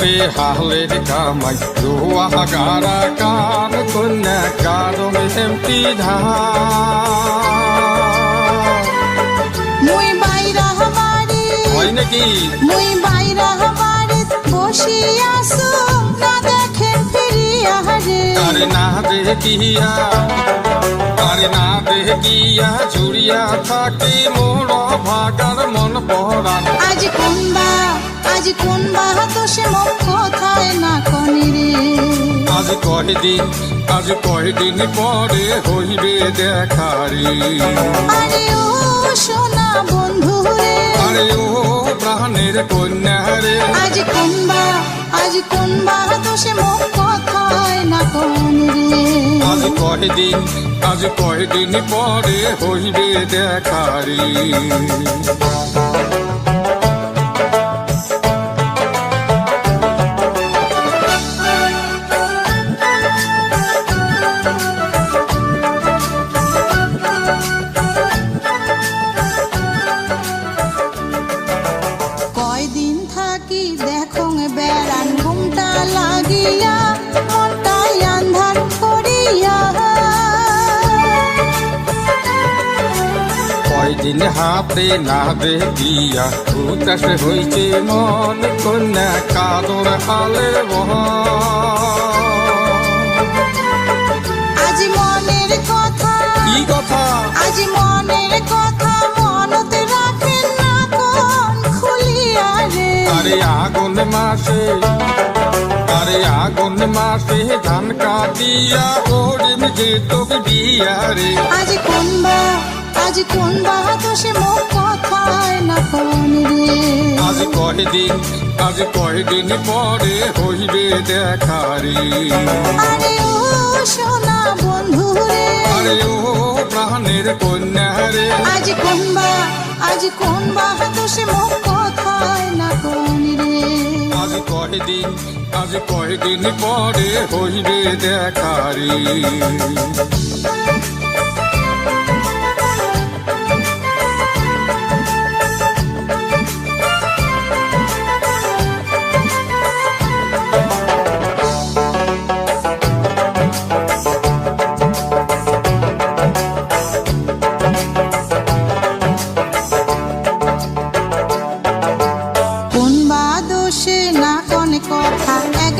আদর হালের কামাই রোয়া গারা কান কন্যা কারণ হেমতি ধার মুই বাইরা বাড়ি হয় নাকি? মুই বাইরা বাড়ি বসিয়া সুখ না দেখে ফিরিয়া রে আরে না দেখিয়া আরে না দেখিয়া চুরিয়া থাকি মোর ভাগার মন কোনবা আজ কোনবা দোষে মুখ কথায় না কনি রে? আজ কয়দিন আজ কয়দিন পরে হইবে দেখারি আরে ও সোনা বন্ধু রে। আরে ও প্রাণের কন্যা রে। আজ কোনবা আজ কোনবা দোষে মুখ কথায় না কনি রে? আজ কয়দিন আজ কয়দিন পরে হইবে দেখারি হাতে না দেখিয়া উদাস হইছে মন কন্যা কাদর হালে আজ মনের কথা কি কথা? আজ মনের কথা মনতে রাখেন না কোন খুলিয়া রে। আরে আগুন মাসে আরে আগুন মাসে ধান কাটিয়া ওরিম যে তোকে রে। আজ কোনবা আজ কোনবা দোষে মুখ কথায় না কোন রে আজ কয়দিন আজ কয়দিন পরে হইবে দেখারি আরে ও সোনা বন্ধু রে। আরে ও প্রাণের কন্যা রে। আজ কোনবা আজ কোনবা দোষে মুখ কথায় না কোন রে আজ কয়দিন আজ কয়দিন পরে হইবে দেখারি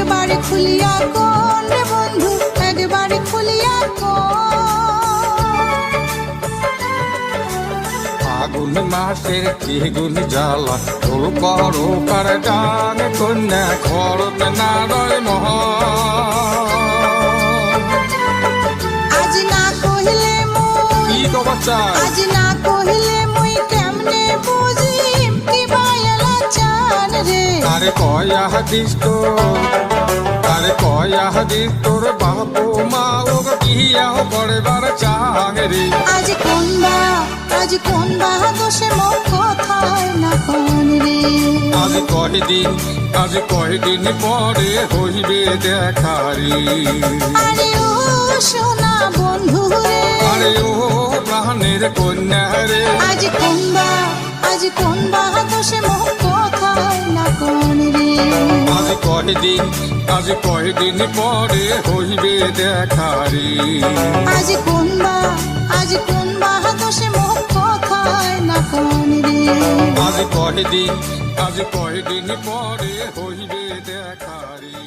একবারে খুলিয়া কোন বন্ধু একবারে খুলিয়া কোন আগুন মাসের দ্বিগুণ জ্বালা তোর করো কার গান কন্যা খরত নারয় মহ আজ না কহিলে মুই কি গো বাচ্চা? আজ না কহিলে চান রে আরে কয়া হাদিস তো আরে কয়া হাদিস তোর বাপু মা ও কিয়া পড়বার চাঙরে আজ কোনবা আজ কোনবা দোষে মুখ কথায় না কোন রে? আজ কয়দিন আজ কয়দিন পরে হইবে দেখারি আরে ও সোনা বন্ধু রে। আরে ও প্রাণের কন্যা রে। আজ কোনবা আজ কোনবা দোষে মুখ কথায় না কোন রে? আজ কয়দিন আজ কয়দিন পরে হইবে দেখারি আজ কোনবা আজ কোনবা দোষে মুখ কথায় না কোন রে? আজ কয়দিন আজ কয়দিন পরে হইবে দেখারি